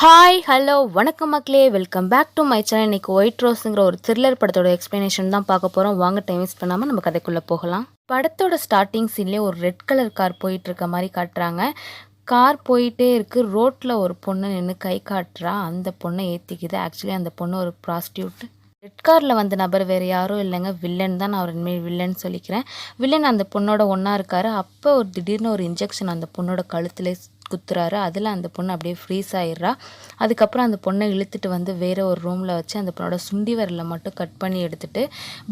Hi hello வணக்கம் மக்களே. Welcome back to my channel இன்னைக்கு ஒயிட் ரோஸுங்கிற ஒரு த்ரில்லர் படத்தோட எக்ஸ்ப்ளனேஷன் தான் பார்க்க போகிறோம் வாங்க டைம் வேஸ்ட் பண்ணாமல் நம்ம கதைக்குள்ளே போகலாம். படத்தோட ஸ்டார்டிங் சீன்லேயே ஒரு ரெட் கலர் கார் போயிட்டு இருக்க மாதிரி காட்டுறாங்க. கார் போயிட்டே இருக்கு. ரோட்டில் ஒரு பொண்ணு நின்று கை காட்டுறா. அந்த பொண்ணை ஏற்றிக்குது ஆக்சுவலி அந்த பொண்ணு ஒரு ப்ராஸ்டியூட் ரெட் காரில் வந்த நபர் வேறு யாரும் இல்லைங்க. வில்லன் தான் நான் அவர் இனிமேல் வில்லன் சொல்லிக்கிறேன். வில்லன் அந்த பொண்ணோட ஒன்றா இருக்கார். அப்போ ஒரு திடீர்னு ஒரு இன்ஜெக்ஷன் அந்த பொண்ணோட கழுத்துல குத்துறாரு. அதில் அந்த பொண்ணு அப்படியே ஃப்ரீஸ் ஆயிடுறா. அதுக்கப்புறம் அந்த பொண்ணை இழுத்துட்டு வந்து வேறு ஒரு ரூமில் வச்சு அந்த பொண்ணோட சுண்டி விரலை மட்டும் கட் பண்ணி எடுத்துட்டு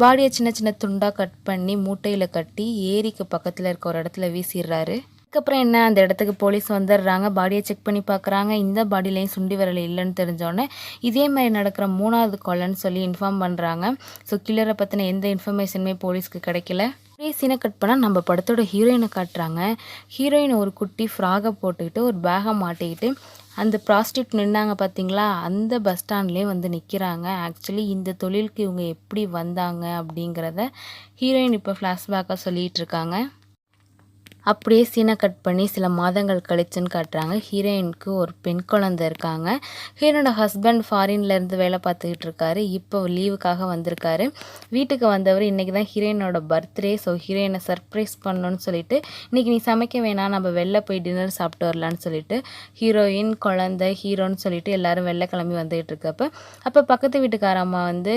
பாடியை சின்ன சின்ன துண்டாக கட் பண்ணி மூட்டையில் கட்டி ஏரிக்கு பக்கத்தில் இருக்க ஒரு இடத்துல வீசிடுறாரு. அதுக்கப்புறம் என்ன அந்த இடத்துக்கு போலீஸ் வந்துடுறாங்க. பாடியை செக் பண்ணி பார்க்குறாங்க இந்த பாடியிலையும் சுண்டி விரல் இல்லைன்னு தெரிஞ்சோடனே இதே மாதிரி நடக்கிற மூணாவது கொலைன்னு சொல்லி இன்ஃபார்ம் பண்ணுறாங்க ஸோ கில்லரை பற்றின எந்த இன்ஃபர்மேஷனுமே போலீஸ்க்கு கிடைக்கல. ஒரே சீனை கட் பண்ணால் நம்ம படத்தோட ஹீரோயினை காட்டுறாங்க. ஹீரோயின் ஒரு குட்டி ஃப்ராகை போட்டுக்கிட்டு ஒரு பேகை மாட்டிக்கிட்டு அந்த ப்ராஸ்டியூட் நின்னாங்க பார்த்தீங்களா அந்த பஸ் ஸ்டாண்ட்லேயே வந்து நிற்கிறாங்க ஆக்சுவலி இந்த தொழிலுக்கு இவங்க எப்படி வந்தாங்க அப்படிங்கிறத ஹீரோயின் இப்போ ஃப்ளாஷ்பேக்காக சொல்லிகிட்டு இருக்காங்க. அப்படியே சீனை கட் பண்ணி சில மாதங்கள் கழிச்சுன்னு காட்டுறாங்க. ஹீரோயினுக்கு ஒரு பெண் குழந்தை இருக்காங்க. ஹீரோனோட ஹஸ்பண்ட் ஃபாரின்லேருந்து வேலை பார்த்துக்கிட்டு இருக்காரு. இப்போ லீவுக்காக வந்திருக்காரு. வீட்டுக்கு வந்தவர் இன்றைக்கி தான் ஹீரோயினோட பர்த்டே ஸோ ஹீரோயினை சர்ப்ரைஸ் பண்ணணும்னு சொல்லிட்டு இன்றைக்கி நீ சமைக்க வேணாம். நம்ம வெளில போய் டின்னர் சாப்பிட்டு வரலான்னு சொல்லிட்டு ஹீரோயின் குழந்தை ஹீரோன்னு சொல்லிட்டு எல்லாரும் வெளில கிளம்பி வந்துகிட்டு இருக்கப்ப அப்போ பக்கத்து வீட்டுக்கார அம்மா வந்து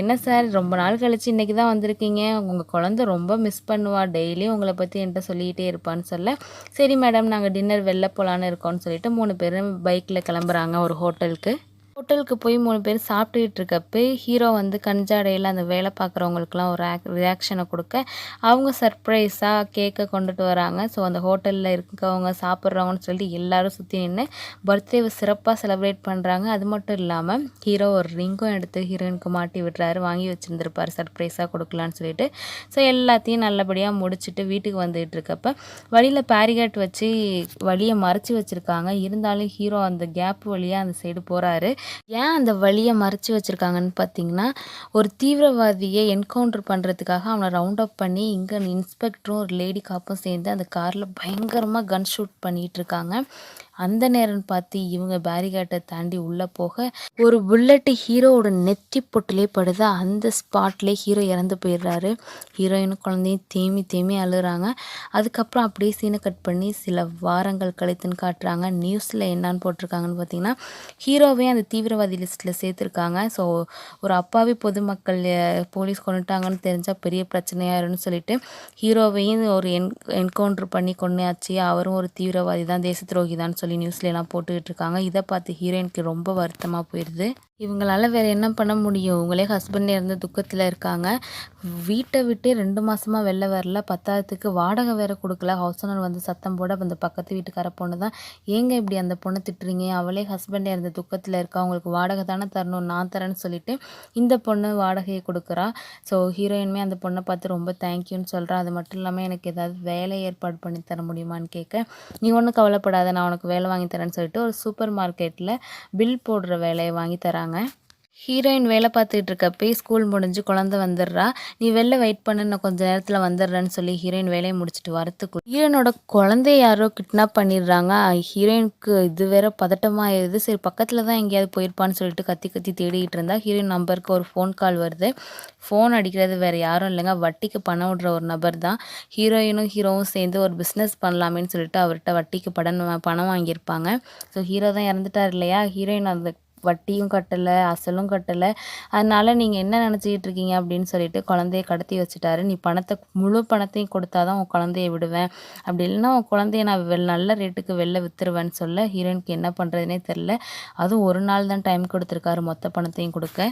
என்ன சார் ரொம்ப நாள் கழிச்சு இன்றைக்கி தான் வந்திருக்கீங்க. உங்கள் குழந்தை ரொம்ப மிஸ் பண்ணுவா. டெய்லியும் உங்களை பற்றி என்கிட்ட சொல்லி சொல்லிகிட்டே இருப்பான்னு சொல்ல சரி மேடம் நாங்கள் டின்னர் வெளில போகலான்னு இருக்கோம்னு சொல்லிட்டு மூணு பேரும் பைக்கில் கிளம்புறாங்க ஒரு ஹோட்டலுக்கு ஹோட்டலுக்கு போய் மூணு பேர் சாப்பிட்டுக்கிட்டு இருக்கப்போ ஹீரோ வந்து கஞ்சாடையில் அந்த வேலை பார்க்குறவங்களுக்குலாம் ஒரு ரியாக்ஷனை கொடுக்க அவங்க சர்ப்ரைஸாக கேக்கை கொண்டுட்டு வராங்க. ஸோ அந்த ஹோட்டலில் இருக்கவங்க சாப்பிட்றவங்கன்னு சொல்லிட்டு எல்லாரும் சுற்றி நின்று பர்த்டேவை சிறப்பாக செலிப்ரேட் பண்ணுறாங்க அது மட்டும் இல்லாமல் ஹீரோ ஒரு ரிங்கும் எடுத்து ஹீரோயினுக்கு மாட்டி விடுறாரு. வாங்கி வச்சுருந்துருப்பார். சர்ப்ரைஸாக கொடுக்கலான்னு சொல்லிட்டு. ஸோ எல்லாத்தையும் நல்லபடியாக முடிச்சுட்டு வீட்டுக்கு வந்துகிட்டு இருக்கப்ப வழியில் பேரிகேட் வச்சு வழியை மறைச்சி வச்சுருக்காங்க. இருந்தாலும் ஹீரோ அந்த கேப் வழியாக அந்த சைடு போகிறாரு ஏன் அந்த வழியை மறைச்சி வச்சுருக்காங்கன்னு பார்த்தீங்கன்னா ஒரு தீவிரவாதியை என்கவுண்டர் பண்ணுறதுக்காக அவனை ரவுண்ட் அப் பண்ணி இங்கே இன்ஸ்பெக்டரும் ஒரு லேடி காப்பும் சேர்ந்து அந்த காரில் பயங்கரமாக கன் ஷூட் பண்ணிகிட்ருக்காங்க அந்த நேரம் பார்த்து இவங்க பேரிகேட்டை தாண்டி உள்ளே போக ஒரு புல்லட்டு ஹீரோவோட நெத்தி பொட்டிலே படுது அந்த ஸ்பாட்லேயே ஹீரோ இறந்து போயிடுறாரு. ஹீரோயினும் குழந்தையும் தேமி தேமி அழுகிறாங்க. அதுக்கப்புறம் அப்படியே சீனை கட் பண்ணி சில வாரங்கள் கழித்துன்னு காட்டுறாங்க. நியூஸில் என்னான்னு போட்டிருக்காங்கன்னு பார்த்தீங்கன்னா ஹீரோவே அந்த தீவிரவாதி லிஸ்ட்டில் சேர்த்துருக்காங்க. ஸோ ஒரு அப்பாவி பொதுமக்கள் போலீஸ் கொண்டுட்டாங்கன்னு தெரிஞ்சால் பெரிய பிரச்சனையாயிருன்னு சொல்லிட்டு ஹீரோவையும் ஒரு என் என்கவுண்டர் பண்ணி கொண்டாச்சு அவரும் ஒரு தீவிரவாதி தான் தேச துரோகி தான் சொல்லி நியூஸ்ல நியூஸ்லலாம் போட்டுக்கிட்டு இருக்காங்க. இதை பார்த்து ஹீரோயினுக்கு ரொம்ப வருத்தமாக போயிடுது இவங்களால் வேறு என்ன பண்ண முடியும்? இவங்களே ஹஸ்பண்ட் இறந்து துக்கத்தில் இருக்காங்க. வீட்டை விட்டே ரெண்டு மாதமாக வெளில வரல. பத்தாயிரத்துக்கு வாடகை வேறு கொடுக்கல. ஹவுஸ் ஓனர் வந்து சத்தம் போட அந்த பக்கத்து வீட்டுக்கார பொண்ணு தான். ஏங்க இப்படி அந்த பொண்ணை திட்டுறீங்க? அவளே ஹஸ்பண்ட் இறந்த துக்கத்தில் இருக்கா? அவங்களுக்கு வாடகை தானே தரணும். நான் தரேன்னு சொல்லிட்டு இந்த பொண்ணு வாடகையை கொடுக்குறா. ஸோ ஹீரோயினுமே அந்த பொண்ணை பார்த்து ரொம்ப தேங்க்யூன்னு சொல்கிறா அது மட்டும் இல்லாமல் எனக்கு ஏதாவது வேலை ஏற்பாடு பண்ணி தர முடியுமான்னு கேட்க நீ ஒன்றும் கவலைப்படாத. நான் உனக்கு வேலை வாங்கி தரேன்னு சொல்லிட்டு ஒரு சூப்பர் மார்க்கெட்டில் பில் போடுற வேலையை வாங்கி தராங்க. ஹீரோயின் வேலை பார்த்துக்கிட்டு இருக்கப்பே ஸ்கூல் முடிஞ்சு குழந்தை வந்துடுறா. நீ வெளில வெயிட் பண்ணு நான் கொஞ்ச நேரத்தில் வந்துடுறேன்னு சொல்லி ஹீரோயின் வேலையை முடிச்சுட்டு வரத்துக்கு ஹீரோயினோட குழந்தைய யாரோ கிட்னாப் பண்ணிடுறாங்க. ஹீரோயினுக்கு இது வேற பதட்டமாக ஆயிடுது சரி பக்கத்தில் தான் எங்கேயாவது போயிருப்பான்னு சொல்லிட்டு கத்தி கத்தி தேடிக்கிட்டு இருந்தா ஹீரோயின் நம்பருக்கு ஒரு ஃபோன் கால் வருது. ஃபோன் அடிக்கிறது வேறு யாரும் இல்லைங்க. வட்டிக்கு பணம் விடுற ஒரு நபர் தான். ஹீரோயினும் ஹீரோவும் சேர்ந்து ஒரு பிஸ்னஸ் பண்ணலாமேன்னு சொல்லிட்டு அவர்கிட்ட வட்டிக்கு படம் பணம் வாங்கியிருப்பாங்க. ஸோ ஹீரோ தான் இறந்துட்டார் இல்லையா? ஹீரோயின் அந்த வட்டியும் கட்டலை அசலும் கட்டலை. அதனால் நீங்கள் என்ன நினச்சிக்கிட்டு இருக்கீங்க அப்படின்னு சொல்லிட்டு குழந்தைய கடத்தி வச்சுட்டாரு. நீ பணத்தை முழு பணத்தையும் கொடுத்தா தான் உன் குழந்தைய விடுவேன். அப்படி இல்லைன்னா உன் குழந்தைய நான் வெள் நல்ல ரேட்டுக்கு வெளில விற்றுருவேன்னு சொல்ல ஹீரோயினுக்கு என்ன பண்ணுறதுனே தெரில அதுவும் ஒரு நாள் தான் டைம் கொடுத்துருக்காரு. மொத்த பணத்தையும் கொடுக்க.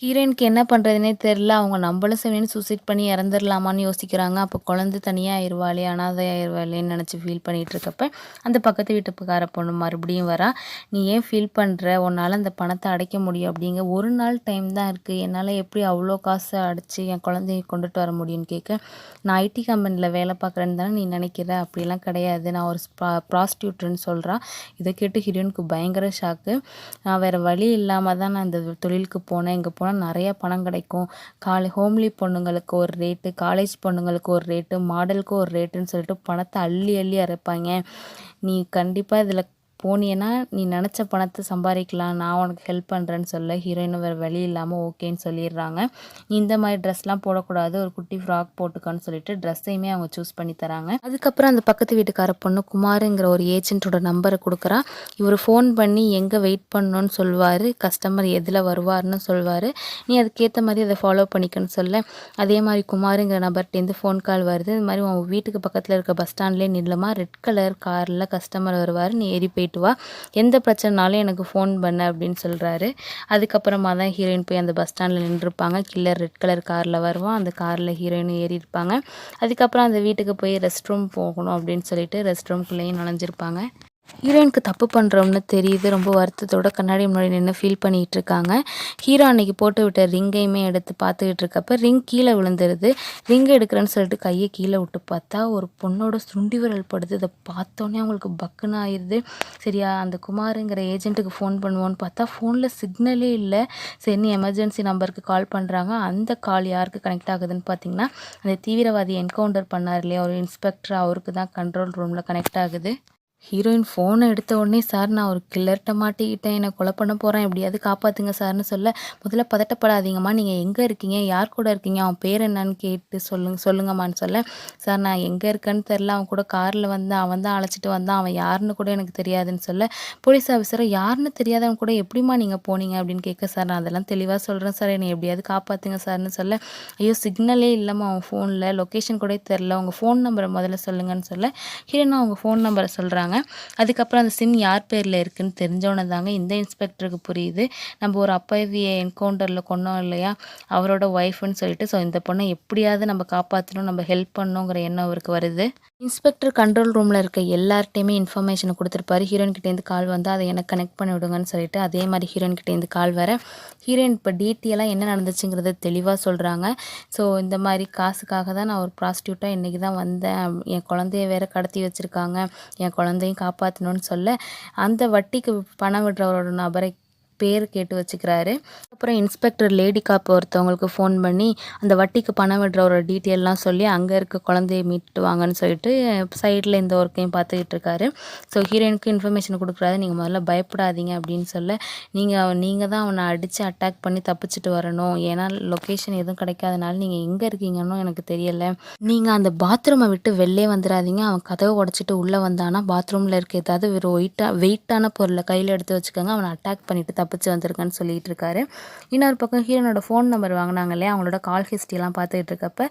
ஹீரோயினுக்கு என்ன பண்ணுறதுனே தெரில அவங்க நம்மளும் சரின்னு சூசைட் பண்ணி இறந்துடலாமான்னு யோசிக்கிறாங்க. அப்போ குழந்தை தனியாக ஆயிடுவாளே அனாதை ஆயிடுவாளேன்னு நினச்சி ஃபீல் பண்ணிகிட்டு இருக்கப்ப அந்த பக்கத்து வீட்டுக்கார பொண்ணு மறுபடியும் வரா நீ ஏன் ஃபீல் பண்ணுற உன்னால் அந்த பணத்தை அடைக்க முடியும். அப்படிங்க ஒரு நாள் டைம் தான் இருக்குது என்னால் எப்படி அவ்வளோ காசை அடித்து என் குழந்தைய கொண்டுட்டு வர முடியும்னு கேட்க நான் ஐடி கம்பெனியில் வேலை பார்க்குறேன்னு தானே நீ நினைக்கிற? அப்படிலாம் கிடையாது. நான் ஒரு ப்ராஸ்டியூட்னு சொல்கிறான் இதை கேட்டு ஹீரோயினுக்கு பயங்கர ஷாக்கு நான் வேறு வழி இல்லாமல் தான் நான் இந்த தொழிலுக்கு போனேன். இங்கே போனால் நிறையா பணம் கிடைக்கும். காலை ஹோம்லி பொண்ணுங்களுக்கு ஒரு ரேட்டு காலேஜ் பொண்ணுங்களுக்கு ஒரு ரேட்டு மாடலுக்கு ஒரு ரேட்டுன்னு சொல்லிட்டு பணத்தை அள்ளி அள்ளி அரைப்பாங்க. நீ கண்டிப்பாக இதில் போனியன்னா நீ நினச்ச பணத்தை சம்பாதிக்கலாம் நான் உனக்கு ஹெல்ப் பண்ணுறேன்னு சொல்ல ஹீரோயினும் வேறு வழி இல்லாமல் ஓகேன்னு சொல்லிடுறாங்க. நீ இந்த மாதிரி ட்ரெஸ்லாம் போடக்கூடாது ஒரு குட்டி ஃப்ராக் போட்டுக்கான்னு சொல்லிட்டு ட்ரெஸ்ஸையுமே அவங்க சூஸ் பண்ணி தராங்க. அதுக்கப்புறம் அந்த பக்கத்து வீட்டுக்கார பொண்ணு குமாருங்கிற ஒரு ஏஜென்ட்டோட நம்பரை கொடுக்குறா. இவர் ஃபோன் பண்ணி எங்கே வெயிட் பண்ணணும்னு சொல்லுவார் கஸ்டமர் எதில் வருவார்னு சொல்வார் நீ அதுக்கேற்ற மாதிரி அதை ஃபாலோ பண்ணிக்கன்னு சொல்ல. அதே மாதிரி குமாருங்கிற நபர்கிட்டேருந்து ஃபோன் கால் வருது. இது மாதிரி உன் வீட்டுக்கு பக்கத்தில் இருக்க பஸ் ஸ்டாண்ட்லேயே நில்லுமா ரெட் கலர் காரில் கஸ்டமர் வருவார். நீ ஏறி போயிட்டு வா எந்த பிரச்சனைனாலும் எனக்கு ஃபோன் பண்ண அப்படின்னு சொல்கிறாரு அதுக்கப்புறமா தான் ஹீரோயின் போய் அந்த பஸ் ஸ்டாண்டில் நின்றுருப்பாங்க. கில்லர் ரெட் கலர் காரில் வருவான். அந்த காரில் ஹீரோயினும் ஏறி இருப்பாங்க. அதுக்கப்புறம் அந்த வீட்டுக்கு போய் ரெஸ்ட் ரூம் போகணும் அப்படின்னு சொல்லிட்டு ரெஸ்ட் ரூம்குள்ளேயும் நுழைஞ்சிருப்பாங்க. ஹீரோயினுக்கு தப்பு பண்ணுறோம்னு தெரியுது. ரொம்ப வருத்தத்தோட கண்ணாடி முன்னாடி நின்று ஃபீல் பண்ணிகிட்டு இருக்காங்க ஹீரோ அன்னைக்கு போட்டு விட்ட ரிங்கையுமே எடுத்து பார்த்துக்கிட்டு இருக்கப்ப ரிங் கீழே விழுந்துருது. ரிங் எடுக்கிறேன்னு சொல்லிட்டு கையை கீழே விட்டு பார்த்தா ஒரு பொண்ணோட சுண்டி விரல் படுது. இதை பார்த்தோன்னே அவங்களுக்கு பக்குன்னு ஆயிடுது. சரியா அந்த குமாருங்கிற ஏஜென்ட்டுக்கு ஃபோன் பண்ணுவோன்னு பார்த்தா ஃபோனில் சிக்னலே இல்லை. சரி எமர்ஜென்சி நம்பருக்கு கால் பண்ணுறாங்க அந்த கால் யாருக்கு கனெக்ட் ஆகுதுன்னு பார்த்தீங்கன்னா அந்த தீவிரவாதி என்கவுண்டர் பண்ணார் இல்லையா? ஒரு இன்ஸ்பெக்டர் அவருக்கு தான் கண்ட்ரோல் ரூமில் கனெக்ட் ஆகுது. ஹீரோயின் ஃபோனை எடுத்த உடனே சார் நான் ஒரு கில்லர்கிட்ட மாட்டிக்கிட்டேன். என்னை கொலை பண்ண போகிறேன் எப்படியாவது காப்பாற்றுங்க சார்னு சொல்ல முதல்ல பதட்டப்படாதீங்கம்மா. நீங்கள் எங்கே இருக்கீங்க? யார் கூட இருக்கீங்க? அவன் பேர் என்னன்னு கேட்டு சொல்லுங்க சொல்லுங்கம்மான்னு சொல்ல சார் நான் எங்கே இருக்கேன்னு தெரில அவன் கூட காரில் வந்து அவன் தான் அழைச்சிட்டு வந்தான். அவன் யாருன்னு கூட எனக்கு தெரியாதுன்னு சொல்ல போலீஸ் ஆஃபீஸரை யாருன்னு தெரியாதவன் கூட எப்படிம்மா நீங்கள் போனீங்க? அப்படின்னு கேட்க சார் நான் அதெல்லாம் தெளிவாக சொல்கிறேன் சார். என்னை எப்படியாவது காப்பாற்றுங்க சார்னு சொல்ல ஐயோ சிக்னலே இல்லைம்மா. அவன் ஃபோனில் லொக்கேஷன் கூட தெரில உங்கள் ஃபோன் நம்பரை முதல்ல சொல்லுங்கன்னு சொல்ல ஹீரோனா அவங்க ஃபோன் நம்பரை சொல்கிறாங்க அதுக்கப்புறம் அந்த சிம் யார் பேரில் இருக்குன்னு தெரிஞ்சவொன்னே தாங்க இந்த இன்ஸ்பெக்டருக்கு புரியுது. நம்ம ஒரு அப்பாவியை என்கவுண்டரில் கொண்டோம் இல்லையா? அவரோட ஒய்ஃப்னு சொல்லிட்டு ஸோ இந்த பொண்ணை எப்படியாவது நம்ம காப்பாற்றணும் நம்ம ஹெல்ப் பண்ணணுங்கிற எண்ணம் அவருக்கு வருது. இன்ஸ்பெக்டர் கண்ட்ரோல் ரூமில் இருக்க எல்லார்ட்டையுமே இன்ஃபர்மேஷனை கொடுத்துருப்பாரு. ஹீரோயின் கிட்டேருந்து கால் வந்து அதை எனக்கு கனெக்ட் பண்ணி விடுங்கன்னு சொல்லிட்டு அதே மாதிரி ஹீரோயின் கிட்டேருந்து கால் வர. ஹீரோயின் இப்போ டீட்டெயிலாக என்ன நடந்துச்சுங்கிறத தெளிவாக சொல்கிறாங்க ஸோ இந்த மாதிரி காசுக்காக தான் நான் ஒரு ப்ராஸ்டியூட்டாக இன்றைக்கி தான் வந்தேன். என் குழந்தைய வேற கடத்தி வச்சுருக்காங்க. என் குழந்தை குழந்தையும் காப்பாற்றணும்னு சொல்ல அந்த வட்டிக்கு பணம் விடுறவரோட நபரை பேர் கேட்டு வச்சுக்கிறாரு. அப்புறம் இன்ஸ்பெக்டர் லேடி காப் ஒருத்தவங்களுக்கு ஃபோன் பண்ணி அந்த வட்டிக்கு பணம் விடுறவரோட டீட்டெயிலெலாம் சொல்லி அங்கே இருக்க குழந்தைய மீட்டு வாங்கன்னு சொல்லிட்டு சைடில் இந்த ஒர்க்கையும் பார்த்துக்கிட்டு இருக்காரு. ஸோ ஹீரோயினுக்கு இன்ஃபர்மேஷன் கொடுக்குறாரு. நீங்கள் முதல்ல பயப்படாதீங்க அப்படின்னு சொல்ல நீங்கள் நீங்கள் தான் அவனை அடித்து அட்டாக் பண்ணி தப்பிச்சிட்டு வரணும். ஏன்னா லொக்கேஷன் எதுவும் கிடைக்காதனால நீங்கள் எங்கே இருக்கீங்கன்னு எனக்கு தெரியலை. நீங்கள் அந்த பாத்ரூமை விட்டு வெளிலே வந்துடாதீங்க அவன் கதவை உடச்சிட்டு உள்ளே வந்தானா பாத்ரூமில் இருக்க ஏதாவது ஒரு ஒயிட்டாக வெயிட்டான பொருளை கையில் எடுத்து வச்சுக்கோங்க. அவனை அட்டாக் பண்ணிவிட்டு தப்பிச்சு வந்திருக்கேன்னு சொல்லிட்டு இருக்காரு இன்னொரு பக்கம் ஹீரோனோட ஃபோன் நம்பர் வாங்கினாங்க இல்லையா? அவங்களோட கால் ஹிஸ்ட்ரிலாம் பார்த்துக்கிட்டு இருக்கப்ப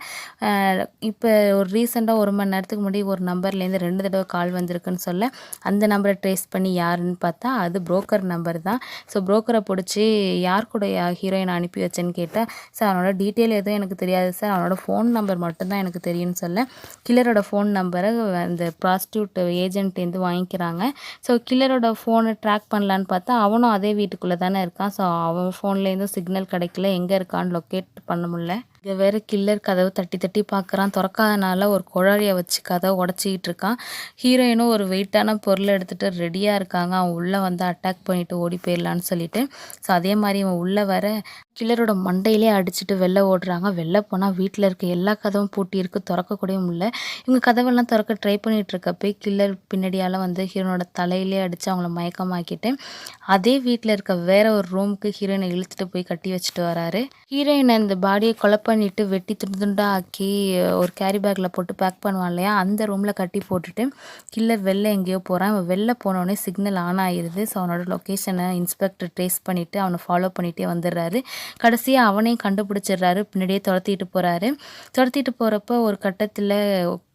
இப்போ ஒரு ரீசெண்டாக ஒரு மணி நேரத்துக்கு முன்னாடி ஒரு நம்பர்லேருந்து ரெண்டு தடவை கால் வந்திருக்குன்னு சொல்ல அந்த நம்பரை ட்ரேஸ் பண்ணி யாருன்னு பார்த்தா அது புரோக்கர் நம்பர் தான். ஸோ புரோக்கரை பிடிச்சி யார் கூட ஹீரோயின் அனுப்பி வச்சேன்னு கேட்டால் சார் அவனோட டீட்டெயில் எதுவும் எனக்கு தெரியாது சார். அவனோட ஃபோன் நம்பர் மட்டும்தான் எனக்கு தெரியும்னு சொல்ல. கில்லரோட ஃபோன் நம்பரை அந்த ப்ராஸ்டியூட் ஏஜென்ட்லேருந்து வாங்கிக்கிறாங்க. ஸோ கில்லரோட ஃபோனை ட்ராக் பண்ணலான்னு பார்த்தா அவனும் அதே வீட்டுக்கு வீட்டுக்குள்ளே தானே இருக்கான் ஸோ அவன் ஃபோன்லேருந்தும் சிக்னல் கிடைக்கல. எங்கே இருக்கான்னு லொக்கேட் பண்ண முடியல. இங்கே வேறு கில்லர் கதவு தட்டி தட்டி பார்க்குறான் திறக்காதனால ஒரு குழாரியை வச்சு கதவை உடச்சிக்கிட்டு இருக்கான். ஹீரோயினும் ஒரு வெயிட்டான பொருளை எடுத்துகிட்டு ரெடியாக இருக்காங்க. அவன் உள்ளே வந்து அட்டாக் பண்ணிட்டு ஓடி போயிடலான்னு சொல்லிட்டு. ஸோ அதே மாதிரி அவன் உள்ளே வர கில்லரோட மண்டையிலே அடிச்சுட்டு வெளில ஓடுறாங்க. வெளில போனால் வீட்டில் இருக்க எல்லா கதவும் பூட்டி இருக்கு. திறக்கக்கூடிய முடியல. இவங்க கதவெல்லாம் திறக்க ட்ரை பண்ணிகிட்டு இருக்கப்போ கில்லர் பின்னாடியால் வந்து ஹீரோனோட தலையிலே அடித்து அவங்கள மயக்கமாக்கிட்டு அதே வீட்டில் இருக்க வேற ஒரு ரூமுக்கு ஹீரோயினை இழுத்துட்டு போய் கட்டி வச்சுட்டு வராரு. ஹீரோயினை இந்த பாடியை கொலை பண்ணிட்டு வெட்டி துண்டு துண்டா ஆக்கி ஒரு கேரி பேக்கில் போட்டு பேக் பண்ணுவான் இல்லையா? அந்த ரூமில் கட்டி போட்டுட்டு கீழே வெளில எங்கேயோ போகிறான் அவன் வெளில போனோடனே சிக்னல் ஆன் ஆயிடுது ஸோ அவனோட லொக்கேஷனை இன்ஸ்பெக்டர் ட்ரேஸ் பண்ணிவிட்டு அவனை ஃபாலோ பண்ணிகிட்டே வந்துடுறாரு. கடைசியாக அவனையும் கண்டுபிடிச்சிடுறாரு. பின்னாடியே துரத்திட்டு போகிறாரு துரத்திட்டு போகிறப்ப ஒரு கட்டத்தில்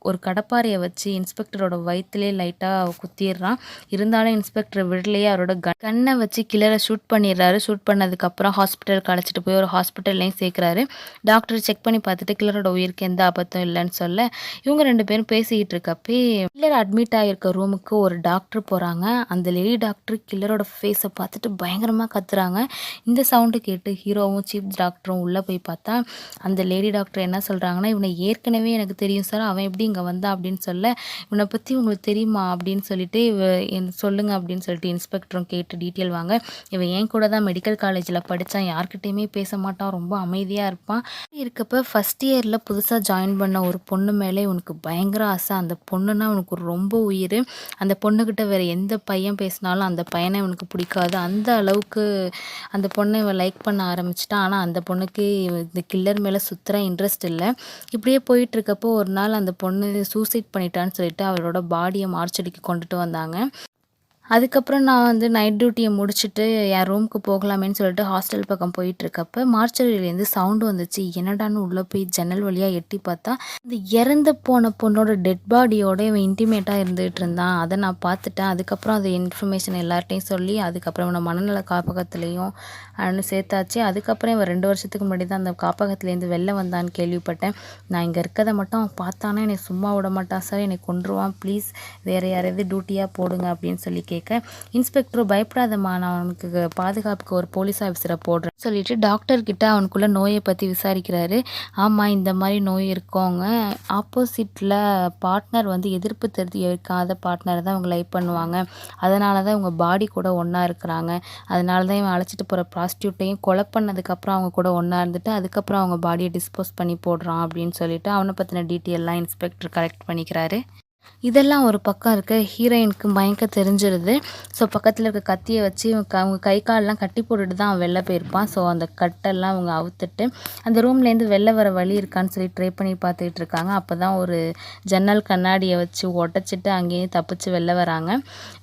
ஒரு கடப்பாரையை வச்சு இன்ஸ்பெக்டரோட வயிற்றுலேயே லைட்டாக குத்திடுறான். இருந்தாலும் இன்ஸ்பெக்டர் விடலையே அவரோட கன் கண்ணை வச்சு கிளரை ஷூட் பண்ணிடுறாரு. ஷூட் பண்ணதுக்கப்புறம் ஹாஸ்பிட்டலுக்கு அழைச்சிட்டு போய் ஒரு ஹாஸ்பிட்டல்லையும் சேர்க்குறாரு. டாக்டர் செக் பண்ணி பார்த்துட்டு கிளரோட உயிருக்கு எந்த ஆபத்தும் இல்லைன்னு சொல்ல இவங்க ரெண்டு பேரும் பேசிக்கிட்டு இருக்கப்பே கில்லர் அட்மிட் ஆகிருக்க ரூமுக்கு ஒரு டாக்டர் போகிறாங்க அந்த லேடி டாக்டர் கில்லரோட ஃபேஸை பார்த்துட்டு பயங்கரமாக கத்துறாங்க. இந்த சவுண்டு கேட்டு ஹீரோவும் சீஃப் டாக்டரும் உள்ளே போய் பார்த்தா அந்த லேடி டாக்டர் என்ன சொல்கிறாங்கன்னா இவனை ஏற்கனவே எனக்கு தெரியும் சார் அவன் எப்படி இங்கே வந்த அப்படின்னு சொல்ல இவனை பற்றி உங்களுக்கு தெரியுமா? அப்படின்னு சொல்லிட்டு இவ என் சொல்லுங்க அப்படின்னு சொல்லிட்டு இன்ஸ்பெக்டரும் கேட்டு டீட்டெயில் வாங்க. இவன் என் கூட தான் மெடிக்கல் காலேஜில் படித்தான் யார்கிட்டயுமே பேச மாட்டான் ரொம்ப அமைதியாக இருப்பான் இருக்கப்ப ஃபஸ்ட் இயரில் புதுசாக ஜாயின் பண்ண ஒரு பொண்ணு மேலே உனக்கு பயங்கர ஆசை. அந்த பொண்ணுன்னா உனக்கு ரொம்ப உயிர். அந்த பொண்ணுக்கிட்ட வேறு எந்த பையன் பேசினாலும் அந்த பையனை இவனுக்கு பிடிக்காது. அந்த அளவுக்கு அந்த பொண்ணை இவன் லைக் பண்ண ஆரம்பிச்சிட்டான் ஆனால் அந்த பொண்ணுக்கு இந்த கில்லர் மேலே சுத்தர இன்ட்ரெஸ்ட் இல்லை. இப்படியே போயிட்டுருக்கப்போ ஒரு நாள் அந்த பொண்ணு சூசைட் பண்ணிட்டான்னு சொல்லிட்டு அவரோட பாடியை மார்ச்சடிக்கு கொண்டுட்டு வந்தாங்க. அதுக்கப்புறம் நான் வந்து நைட் டியூட்டியை முடிச்சுட்டு என் ரூமுக்கு போகலாமேன்னு சொல்லிட்டு ஹாஸ்டல் பக்கம் போயிட்டுருக்கப்ப மார்ச்சரியிலேருந்து சவுண்டு வந்துச்சு. என்னடான்னு உள்ளே போய் ஜன்னல் வழியாக எட்டி பார்த்தா இந்த இறந்து போன பொண்ணோட டெட் பாடியோட இவன் இன்டிமேட்டாக இருந்துகிட்டு இருந்தான். அதை நான் பார்த்துட்டேன். அதுக்கப்புறம் அது இன்ஃபர்மேஷன் எல்லார்ட்டையும் சொல்லி அதுக்கப்புறம் இவனை மனநல காப்பகத்துலேயும் அனு சேர்த்தாச்சு. அதுக்கப்புறம் இவன் ரெண்டு வருஷத்துக்கு முன்னாடி தான் அந்த காப்பகத்துலேருந்து வெளில வந்தான்னு கேள்விப்பட்டேன். நான் இங்கே இருக்கதை மட்டும் அவன் பார்த்தானா? என்னை சும்மா விட மாட்டான் சார் என்னை கொண்டுருவான் ப்ளீஸ் வேறு யாரையாவது டியூட்டியாக போடுங்க அப்படின்னு சொல்லி கேட்க இன்ஸ்பெக்டரும் பயப்படாதம்மா நான் அவனுக்கு பாதுகாப்புக்கு ஒரு போலீஸ் ஆஃபீஸரை போடுறேன். சொல்லிட்டு டாக்டர் கிட்ட அவனுக்குள்ள நோயை பற்றி விசாரிக்கிறாரு. ஆமாம் இந்த மாதிரி நோய் இருக்கவங்க ஆப்போசிட்டில் பார்ட்னர் வந்து எதிர்ப்பு தெரிவிக்காத பார்ட்னர் தான் அவங்க லைக் பண்ணுவாங்க. அதனால தான் இவங்க பாடி கூட ஒன்றா இருக்கிறாங்க. அதனால தான் இவன் அழைச்சிட்டு போகிற ப்ராஸ்டியூட்டையும் கொலை பண்ணதுக்கப்புறம் அவங்க கூட ஒன்றா இருந்துட்டு அதுக்கப்புறம் அவங்க பாடியை டிஸ்போஸ் பண்ணி போடுறான் அப்படின்னு சொல்லிட்டு அவனை பற்றின டீட்டெயிலெலாம் இன்ஸ்பெக்டர் கரெக்ட் பண்ணிக்கிறாரு. இதெல்லாம் ஒரு பக்கம் இருக்க ஹீரோயினுக்கு மயக்க தெரிஞ்சிருது. ஸோ பக்கத்தில் இருக்க கத்தியை வச்சு அவங்க கை காலெலாம் கட்டி போட்டுட்டு தான் அவன் வெளில போயிருப்பான். ஸோ அந்த கட்டெல்லாம் அவங்க அவுத்துட்டு அந்த ரூம்லேருந்து வெளில வர வழி இருக்கான்னு சொல்லி ட்ரை பண்ணி பார்த்துக்கிட்டு இருக்காங்க. அப்போ தான் ஒரு ஜன்னல் கண்ணாடியை வச்சு உடச்சிட்டு அங்கேயே தப்பிச்சு வெளில வராங்க.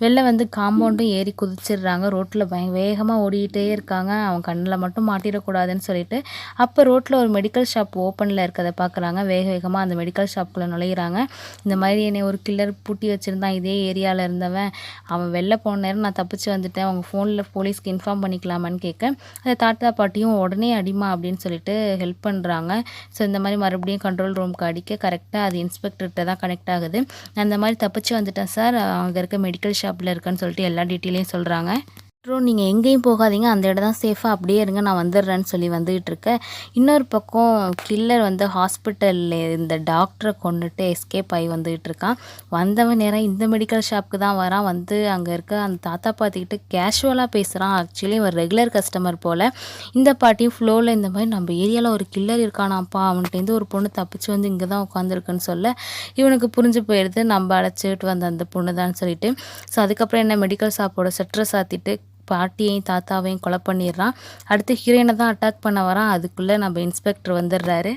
வெளில வந்து காம்பவுண்டும் ஏறி குதிச்சிடுறாங்க. ரோட்டில் பய வேகமாக ஓடிக்கிட்டே இருக்காங்க. அவன் கண்ணில் மட்டும் மாட்டிடக்கூடாதுன்னு சொல்லிட்டு அப்போ ரோட்டில் ஒரு மெடிக்கல் ஷாப் ஓப்பனில் இருக்கிறத பார்க்குறாங்க வேக வேகமாக அந்த மெடிக்கல் ஷாப்புக்குள்ளே நுழையிறாங்க. இந்த மாதிரி என்னை ஒரு கில்லர் பூட்டி வச்சுருந்தான். இதே ஏரியாவில் இருந்தவன். அவன் வெளில போன நேரம் நான் தப்பிச்சு வந்துட்டேன். அவங்க ஃபோனில் போலீஸ்க்கு இன்ஃபார்ம் பண்ணிக்கலாமான்னு கேட்க அந்த தாத்தா பாட்டியும் உடனே அடிமா அப்படின்னு சொல்லிட்டு ஹெல்ப் பண்ணுறாங்க ஸோ இந்த மாதிரி மறுபடியும் கண்ட்ரோல் ரூம்க்கு அடிக்க கரெக்டாக அது இன்ஸ்பெக்டர்கிட்ட தான் கனெக்ட் ஆகுது. அந்த மாதிரி தப்பிச்சு வந்துட்டேன் சார். அங்கே இருக்க மெடிக்கல் ஷாப்பில் இருக்கேன்னு சொல்லிட்டு எல்லா டீட்டெயிலையும் சொல்கிறாங்க அப்புறம் நீங்கள் எங்கேயும் போகாதீங்க. அந்த இடம் தான் சேஃபாக அப்படியே இருங்க. நான் வந்துடுறேன்னு சொல்லி வந்துகிட்டு இருக்கேன் இன்னொரு பக்கம் கில்லர் வந்து ஹாஸ்பிட்டலில் இந்த டாக்டரை கொண்டுட்டு எஸ்கேப் ஆகி வந்துகிட்டு இருக்கான் வந்தவன் நேரம் இந்த மெடிக்கல் ஷாப்புக்கு தான் வரான். வந்து அங்கே இருக்க அந்த தாத்தா பார்த்துக்கிட்டு கேஷுவலாக பேசுகிறான் ஆக்சுவலி ஒரு ரெகுலர் கஸ்டமர் போல். இந்த பாட்டியும் ஃப்ளோவில் இந்த மாதிரி நம்ம ஏரியாவில் ஒரு கில்லர் இருக்கானாப்பா. அவன்கிட்டேருந்து ஒரு பொண்ணு தப்பிச்சு வந்து இங்கே தான் உட்காந்துருக்குன்னு சொல்ல இவனுக்கு புரிஞ்சு போயிடுது நம்ம அழைச்சிட்டு வந்த அந்த பொண்ணு தான் சொல்லிட்டு. ஸோ அதுக்கப்புறம் என்ன மெடிக்கல் ஷாப்போட செட்டரை சாத்திட்டு பாட்டியையும் தாத்தாவையும் கொலை பண்ணிடுறான். அடுத்து ஹீரோயினை தான் அட்டாக் பண்ண வரான். அதுக்குள்ளே நம்ம இன்ஸ்பெக்டர் வந்துடுறாரு.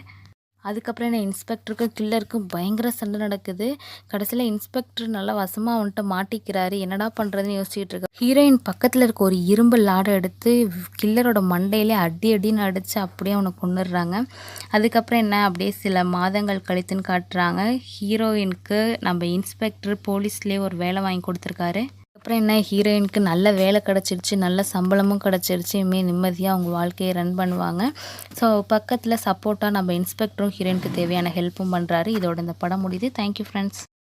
அதுக்கப்புறம் என்ன இன்ஸ்பெக்டருக்கும் கில்லருக்கும் பயங்கர சண்டை நடக்குது. கடைசியில் இன்ஸ்பெக்டர் நல்லா வசமாக அவன்கிட்ட மாட்டிக்கிறாரு. என்னடா பண்ணுறதுன்னு யோசிச்சுட்டு இருக்க ஹீரோயின் பக்கத்தில் இருக்க ஒரு இரும்பு லாடை எடுத்து கில்லரோட மண்டையிலே அடி அடின்னு அடித்து அப்படியே அவனை கொண்டுடுறாங்க அதுக்கப்புறம் என்ன அப்படியே சில மாதங்கள் கழித்துன்னு காட்டுறாங்க. ஹீரோயினுக்கு நம்ம இன்ஸ்பெக்டர் போலீஸ்லேயே ஒரு வேலை வாங்கி கொடுத்துருக்காரு. அப்புறம் என்ன ஹீரோயினுக்கு நல்ல வேலை கிடச்சிருச்சு நல்ல சம்பளமும் கிடச்சிருச்சு. இனிமேல் நிம்மதியாக அவங்க வாழ்க்கையை ரன் பண்ணுவாங்க. ஸோ பக்கத்தில் சப்போர்ட்டாக நம்ம இன்ஸ்பெக்டரும் ஹீரோயினுக்கு தேவையான ஹெல்ப்பும் பண்ணுறாரு இதோட இந்த படம் முடியுது. Thank you friends